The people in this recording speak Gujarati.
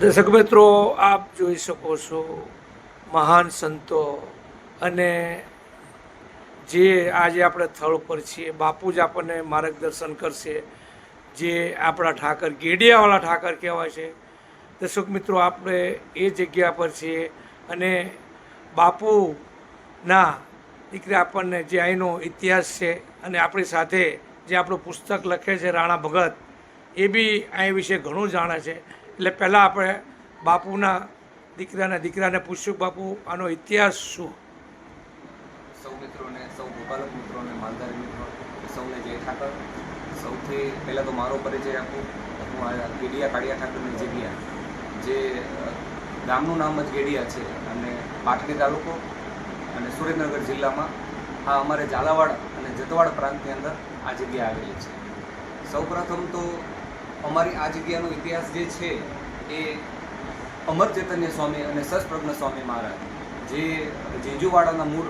દર્શક મિત્રો આપ જોઈ શકો છો, મહાન સંતો અને જે આજે આપણે સ્થળ પર છીએ, બાપુ જ આપણને માર્ગદર્શન કરશે, જે આપણા ઠાકર ગેડિયાવાળા ઠાકર કહેવાય છે. દર્શક મિત્રો, આપણે એ જગ્યા પર છીએ અને બાપુના દીકરી આપણને જે અહીંનો ઇતિહાસ છે અને આપણી સાથે જે આપણું પુસ્તક લખે છે, રાણા ભગત, એ બી અહીં વિશે ઘણું જાણે છે. એટલે પહેલાં આપણે બાપુના દીકરાના, દીકરાને પૂછ્યું, બાપુ, આનો ઇતિહાસ શું? સૌ મિત્રોને, સૌ ગોપાલક મિત્રોને, માલધારી મિત્રો, સૌને જય ઠાકર. સૌથી પહેલાં તો મારો પરિચય આપું. હું આ ગેડિયા કાળિયા ઠાકરની જગ્યા, જે ગામનું નામ જ ગેડિયા છે અને પાટડી તાલુકો અને સુરેન્દ્રનગર જિલ્લામાં આ અમારે ઝાલાવાડ અને જતવાડ પ્રાંતની અંદર આ જગ્યા આવેલી છે. સૌપ્રથમ તો અમારી આ જગ્યાનો ઇતિહાસ જે છે એ અમર ચૈતન્ય સ્વામી અને સસપ્રજ્ઞ સ્વામી મહારાજ, જે જેજુવાડાના મૂળ